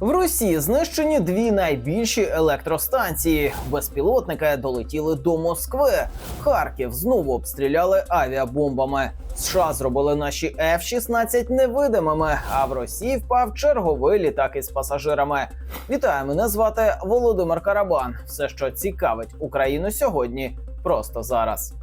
В Росії знищені дві найбільші електростанції. Безпілотники долетіли до Москви. Харків знову обстріляли авіабомбами. США зробили наші F-16 невидимими. А в Росії впав черговий літак із пасажирами. Вітаю, мене звати Володимир Карабан. Все, що цікавить Україну сьогодні, просто зараз.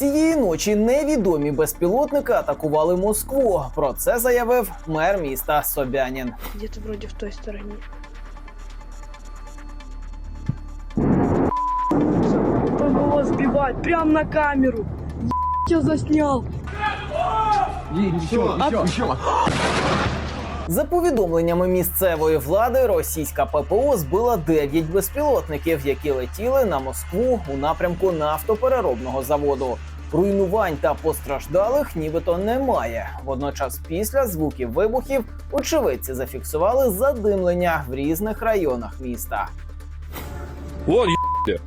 Цієї ночі невідомі безпілотники атакували Москву. Про це заявив мер міста Собянін. Где-то вроде в той стороне. ПВО сбивать прям на камеру. Я заснял. За повідомленнями місцевої влади, російська ППО збила 9 безпілотників, які летіли на Москву у напрямку нафтопереробного заводу. Руйнувань та постраждалих нібито немає. Водночас, після звуків вибухів, очевидці зафіксували задимлення в різних районах міста. Вот є...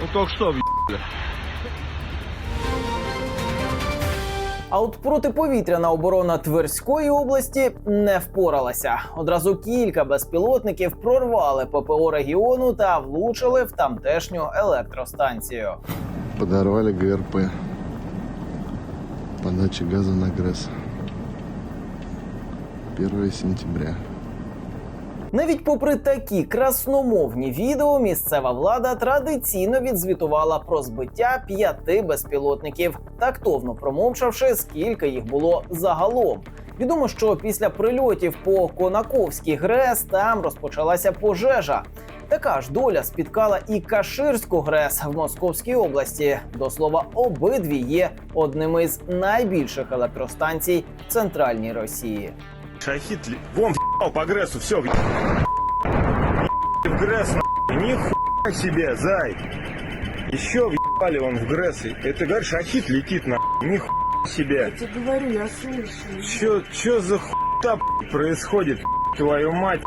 Ну только что А от протиповітряна оборона Тверської області не впоралася. Одразу кілька безпілотників прорвали ППО регіону та влучили в тамтешню електростанцію. Подорвали ГРП. Подача газа на ГРЕС 1 сентября. Навіть попри такі красномовні відео, місцева влада традиційно відзвітувала про збиття п'яти безпілотників, тактовно промовчавши, скільки їх було загалом. Відомо, що після прильотів по Конаковській ГРЕС там розпочалася пожежа. Така ж доля спіткала і Каширську ГРЕС в Московській області. До слова, обидві є одними з найбільших електростанцій в центральній Росії. Шахид, вон по Грессу, все, в Гресс, нахуй. нихуя себе, зай. Еще въебали он в Гресс. Это, говоришь, шахид летит, на нихуя себе. Я тебе говорю, я слышу. Че, че за хуйта происходит, твою мать?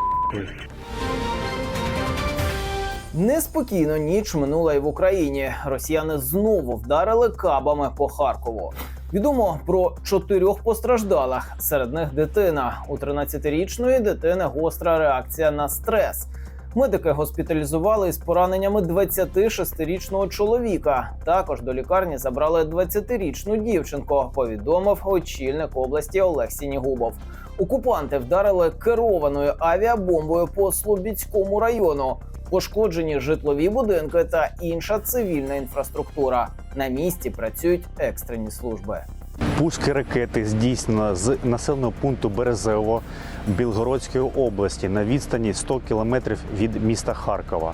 Неспокійно ніч минула і в Україні. Росіяни знову вдарили кабами по Харкову. Відомо про чотирьох постраждалих. Серед них дитина. У 13-річної дитини гостра реакція на стрес. Медики госпіталізували із пораненнями 26-річного чоловіка. Також до лікарні забрали 20-річну дівчинку. Повідомив очільник області Олег Сінігубов. Окупанти вдарили керованою авіабомбою по Слобідському району. Пошкоджені житлові будинки та інша цивільна інфраструктура. На місці працюють екстрені служби. Пуски ракети здійснено з населеного пункту Березево Білгородської області на відстані 100 кілометрів від міста Харкова.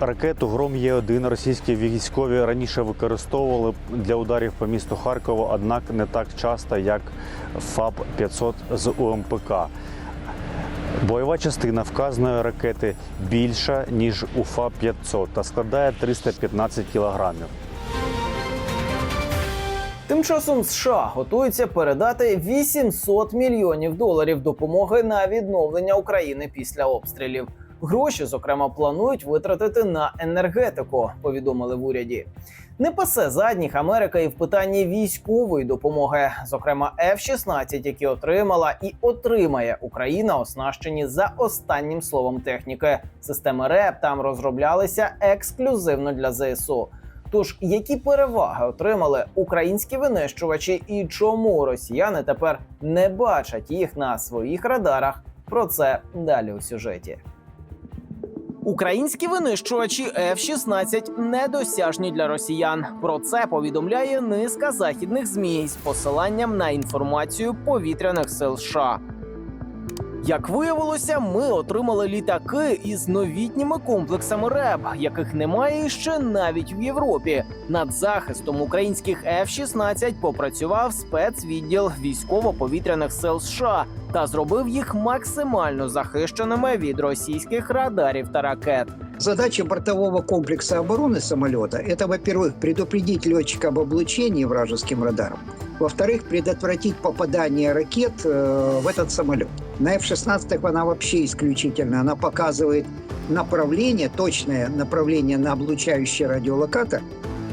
Ракету Гром Є1 російські військові раніше використовували для ударів по місту Харкову, однак не так часто, як ФАБ 500 з УМПК. Бойова частина вказаної ракети більша ніж у ФАБ 500 та складає 315 кілограмів. Тим часом США готуються передати 800 мільйонів доларів допомоги на відновлення України після обстрілів. Гроші, зокрема, планують витратити на енергетику. Повідомили в уряді. Не пасе задніх Америка і в питанні військової допомоги, зокрема F-16, які отримала і отримає Україна, оснащені за останнім словом техніки. Системи РЕП там розроблялися ексклюзивно для ЗСУ. Тож які переваги отримали українські винищувачі і чому росіяни тепер не бачать їх на своїх радарах? Про це далі у сюжеті. Українські винищувачі F-16 недосяжні для росіян. Про це повідомляє низка західних змі з посиланням на інформацію повітряних сил США. Як виявилося, ми отримали літаки із новітніми комплексами РЕБ, яких немає ще навіть в Європі. Над захистом українських F-16 попрацював спецвідділ військово-повітряних сил США та зробив їх максимально захищеними від російських радарів та ракет. Задача бортового комплекса обороны самолета – это, во-первых, предупредить летчика об облучении вражеским радаром, во-вторых, предотвратить попадание ракет э, в этот самолет. На F-16 она вообще исключительно, она показывает направление, точное направление на облучающий радиолокатор,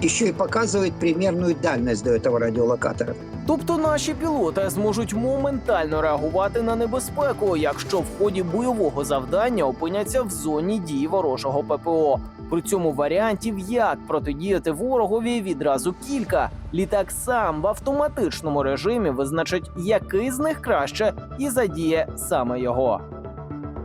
еще и показывает примерную дальность до этого радиолокатора. Тобто наші пілоти зможуть моментально реагувати на небезпеку, якщо в ході бойового завдання опиняться в зоні дії ворожого ППО. При цьому варіантів, як протидіяти ворогові, відразу кілька. Літак сам в автоматичному режимі визначить, який з них краще, і задіє саме його.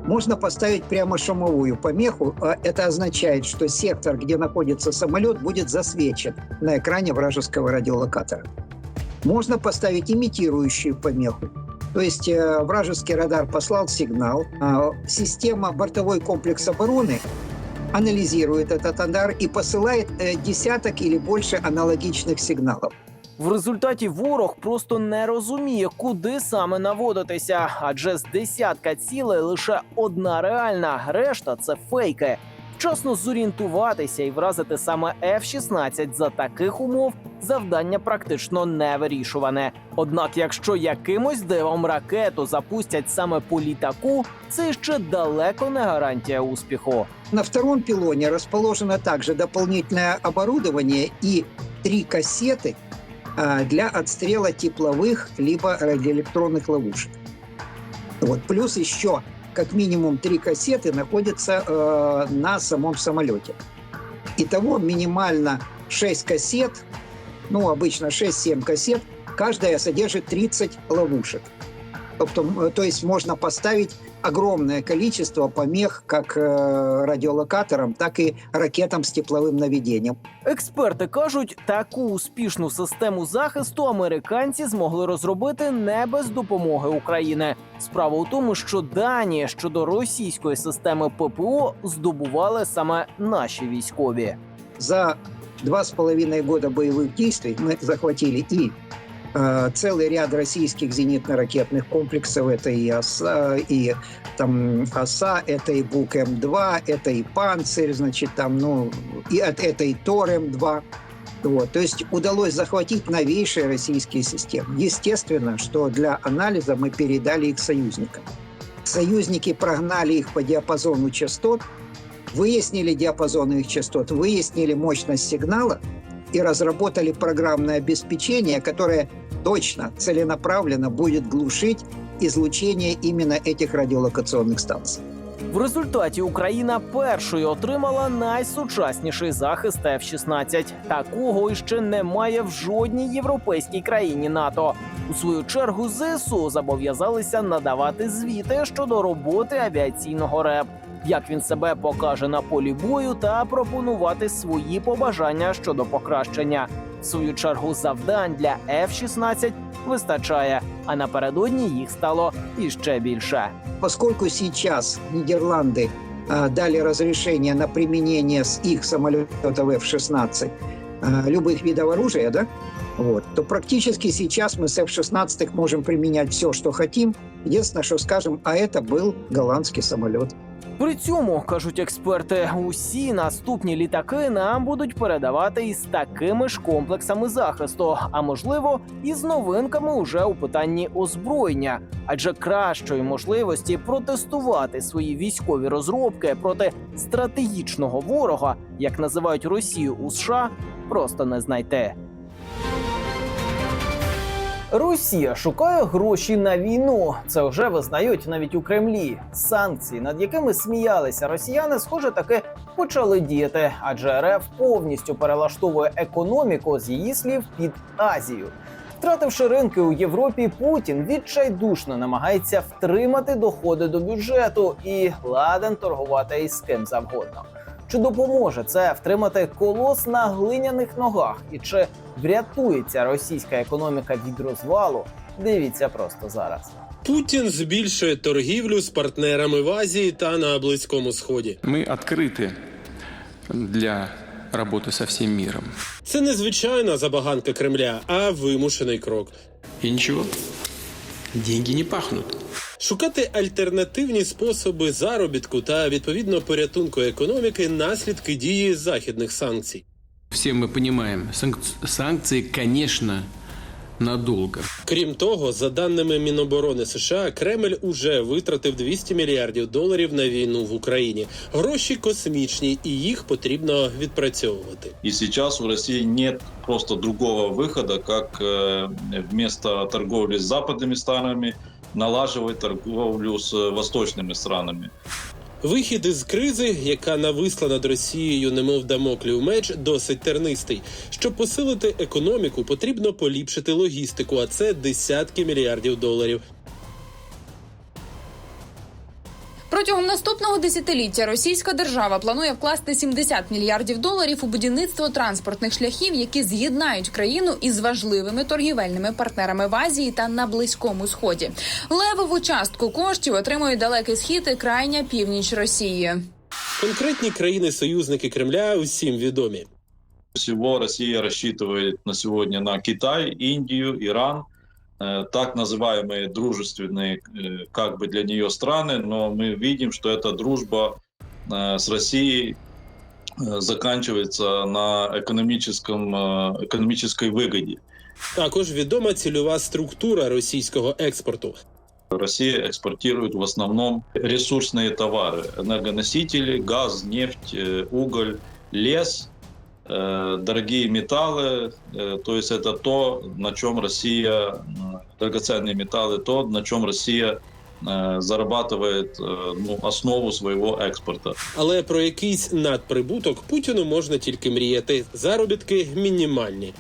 Можно поставить прямо шумовую помеху. а Это означает, что сектор, где находится самолет, будет засвечен на экране вражеского радиолокатора. Можно поставить имитирующую помеху. То есть э, вражеский радар послал сигнал, а система бортовой комплекс обороны анализирует этот радар и посылает э, десяток или больше аналогичных сигналов. В результаті ворог просто не розуміє, куди саме наводитися, адже з десятка цілей лише одна реальна, решта це фейки. Вчасно зорієнтуватися і вразити саме F-16 за таких умов завдання практично не вирішуване. Однак, якщо якимось дивом ракету запустять саме по літаку, це ще далеко не гарантія успіху. На втором пилоне расположено также дополнительное оборудование и три кассеты а, для отстрела тепловых либо радиоэлектронных ловушек. Вот. Плюс еще как минимум три кассеты находятся э, на самом самолете. Итого минимально 6 кассет, ну обычно 6-7 кассет, каждая содержит 30 ловушек. Тобто, м, то есть можно поставить огромное количество помех как э, радиолокаторам, так и ракетам с тепловым наведением. Експерти кажуть, таку успішну систему захисту американці змогли розробити не без допомоги України. Справа у тому, що дані щодо російської системи ППО здобували саме наші військові. За два с половиной года боевых действий мы захватили и э, целый ряд российских зенитно-ракетных комплексов. Это и ОСА, и там ОСА, это и БУК-М2, это и Панцирь, значит, там, ну, и от- это и Тор-М2. Вот. То есть удалось захватить новейшие российские системы. Естественно, что для анализа мы передали их союзникам. Союзники прогнали их по диапазону частот, выяснили диапазон их частот, выяснили мощность сигнала и разработали программное обеспечение, которое точно, целенаправленно будет глушить излучение именно этих радиолокационных станций. В результаті Україна першою отримала найсучасніший захист F-16. Такого іще немає в жодній європейській країні НАТО. У свою чергу ЗСУ зобов'язалися надавати звіти щодо роботи авіаційного РЕБ, як він себе покаже на полі бою, та пропонувати свої побажання щодо покращення. В свою чергу завдань для F-16 вистачає, а напередодні їх стало іще більше. Поскольку сейчас Нидерланды а, дали разрешение на применение с их самолетов F-16 а, любых видов оружия, да, вот, то практически сейчас мы с F-16 можем применять все, что хотим. Единственное, что скажем, а это был голландский самолет. При цьому кажуть експерти, усі наступні літаки нам будуть передавати із такими ж комплексами захисту, а можливо, і з новинками уже у питанні озброєння, адже кращої можливості протестувати свої військові розробки проти стратегічного ворога, як називають Росію у США, просто не знайти. Росія шукає гроші на війну. Це вже визнають навіть у Кремлі. Санкції, над якими сміялися росіяни, схоже, таки почали діяти, адже РФ повністю перелаштовує економіку з її слів під Азію. Втративши ринки у Європі, Путін відчайдушно намагається втримати доходи до бюджету і ладен торгувати із ким завгодно. Чи допоможе це втримати колос на глиняних ногах? І чи врятується російська економіка від розвалу? Дивіться просто зараз. Путін збільшує торгівлю з партнерами в Азії та на Близькому Сході. Мы открыты для работы со всем миром. Це не звичайна забаганка Кремля, а вимушений крок. И ничего, деньги не пахнут. Шукати альтернативні способи заробітку та відповідно порятунку економіки наслідки дії західних санкцій. Все мы понимаем, санк- санкции, конечно, надолго. Крім того, за даними Міноборони США, Кремль уже витратив 200 мільярдів доларів на війну в Україні. Гроші космічні, і їх потрібно відпрацьовувати. И сейчас у России нет просто другого выхода, как э, вместо торговли с западными странами налаживать торговлю с восточными странами. Вихід із кризи, яка нависла над Росією, немов дамоклів меч, досить тернистий. Щоб посилити економіку, потрібно поліпшити логістику, а це десятки мільярдів доларів. Протягом наступного десятиліття російська держава планує вкласти 70 мільярдів доларів у будівництво транспортних шляхів, які з'єднають країну із важливими торгівельними партнерами в Азії та на близькому сході. Левову частку коштів отримує далекий схід і крайня північ Росії. Конкретні країни-союзники Кремля усім відомі. Всего Россия рассчитывает на сегодня на Китай, Индию, Иран, э, так называемые дружественные э, как бы для нее страны, но мы видим, что эта дружба э, с Россией э, заканчивается на экономическом, э, экономической выгоде. Також відома цільова структура російського експорту. Россия экспортирует в основном ресурсные товары, энергоносители, газ, нефть, э, уголь, лес, э, дорогие металлы, э, то есть это то, на чем Россия, м, драгоценные металлы, то, на чем Россия э, зарабатывает э, ну, основу своего экспорта. Але про якийсь надприбуток Путіну можна тільки мріяти. Заробітки мінімальні.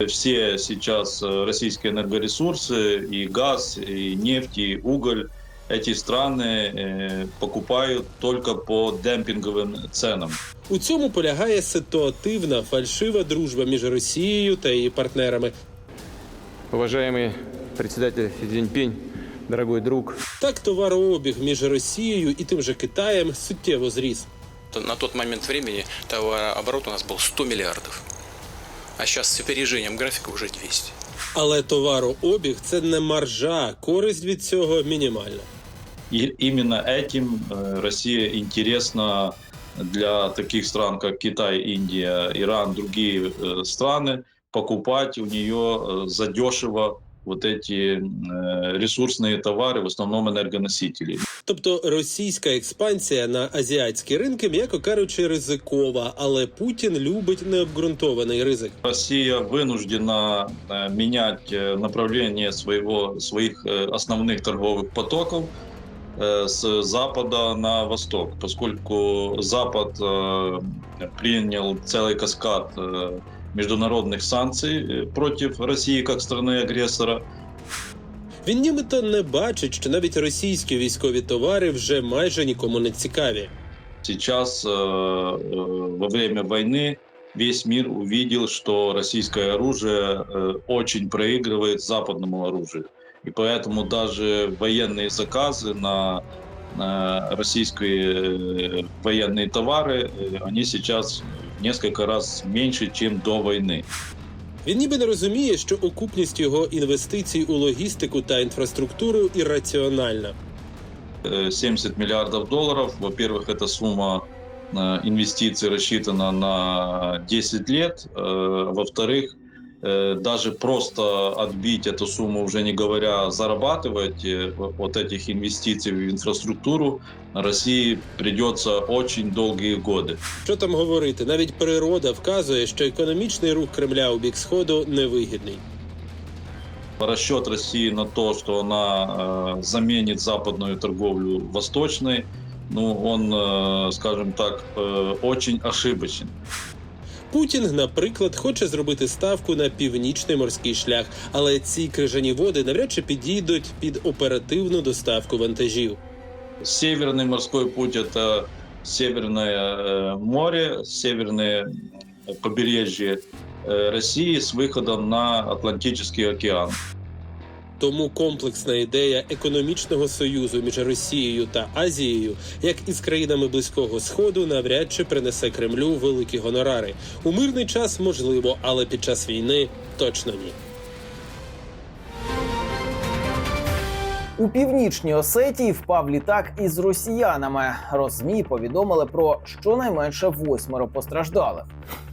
Все сейчас э, российские энергоресурсы, и газ, и нефть, и уголь, эти страны э, покупают только по демпинговым ценам. У цьому полягає ситуативна фальшива дружба між Росією та її партнерами. Уважаемый председатель Си Цзиньпинь, дорогой друг, Так товарообіг між Росією і тим же Китаєм суттєво зріс. На тот момент времени товарооборот у нас был 100 миллиардов. А сейчас с опережением графика уже 200. Але товарообіг це не маржа, користь від цього мінімальна. И именно этим э, Россия интересна для таких стран, как Китай, Индия, Иран, другие э, страны, покупать у нее э, задешево вот эти э, ресурсные товары, в основном энергоносители. Тобто російська експансія на азіатські ринки, м'яко кажучи, ризикова, але Путін любить необґрунтований ризик. Россия вынуждена э, менять э, направление своего, своих э, основных торговых потоков э, с запада на восток, поскольку Запад э, принял целый каскад э, международных санкций э, против России как страны-агрессора. Він нібито не бачить, що навіть російські військові товари вже майже нікому не цікаві. Сейчас, э, э, во время войны, весь мир увидел, что российское оружие э, очень проигрывает западному оружию. И поэтому даже военные заказы на э, российские э, военные товары, э, они сейчас в несколько раз меньше, чем до войны. Він ніби не розуміє, що окупність його інвестицій у логістику та інфраструктуру ірраціональна. Э, 70 миллиардов долларов. Во-первых, эта сумма э, инвестиций рассчитана на 10 лет. Э, Во-вторых, э, даже просто отбить эту сумму, уже не говоря зарабатывать э, вот этих инвестиций в инфраструктуру, России придется очень долгие годы. Що там говорити? Навіть природа вказує, що економічний рух Кремля у бік сходу невигідний. Расчет России на то, что она э, заменит западную торговлю восточной, ну, он, э, скажем так, э, очень ошибочен. Путін, наприклад, хоче зробити ставку на північний морський шлях, але ці крижані води навряд чи підійдуть під оперативну доставку вантажів. Северный морской путь – это Северное э, море, северное э, побережье э, России с выходом на Атлантический океан. Тому комплексна ідея економічного союзу між Росією та Азією, як і з країнами близького сходу, навряд чи принесе Кремлю великі гонорари. У мирний час можливо, але під час війни точно ні. У північній Осетії впав літак із росіянами. Розмі повідомили про щонайменше восьмеро постраждалих.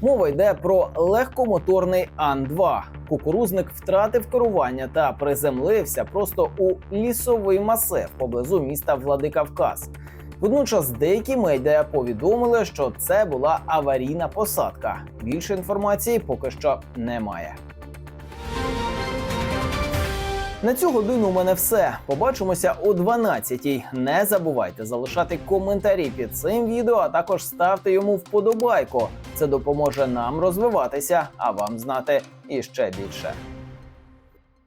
Мова йде про легкомоторний Ан-2. Кукурузник втратив керування та приземлився просто у лісовий масив поблизу міста Владикавказ. Водночас деякі медіа повідомили, що це була аварійна посадка. Більше інформації поки що немає. На цю годину у мене все. Побачимося о 12-й. Не забувайте залишати коментарі під цим відео, а також ставте йому вподобайку. Це допоможе нам розвиватися, а вам знати іще більше.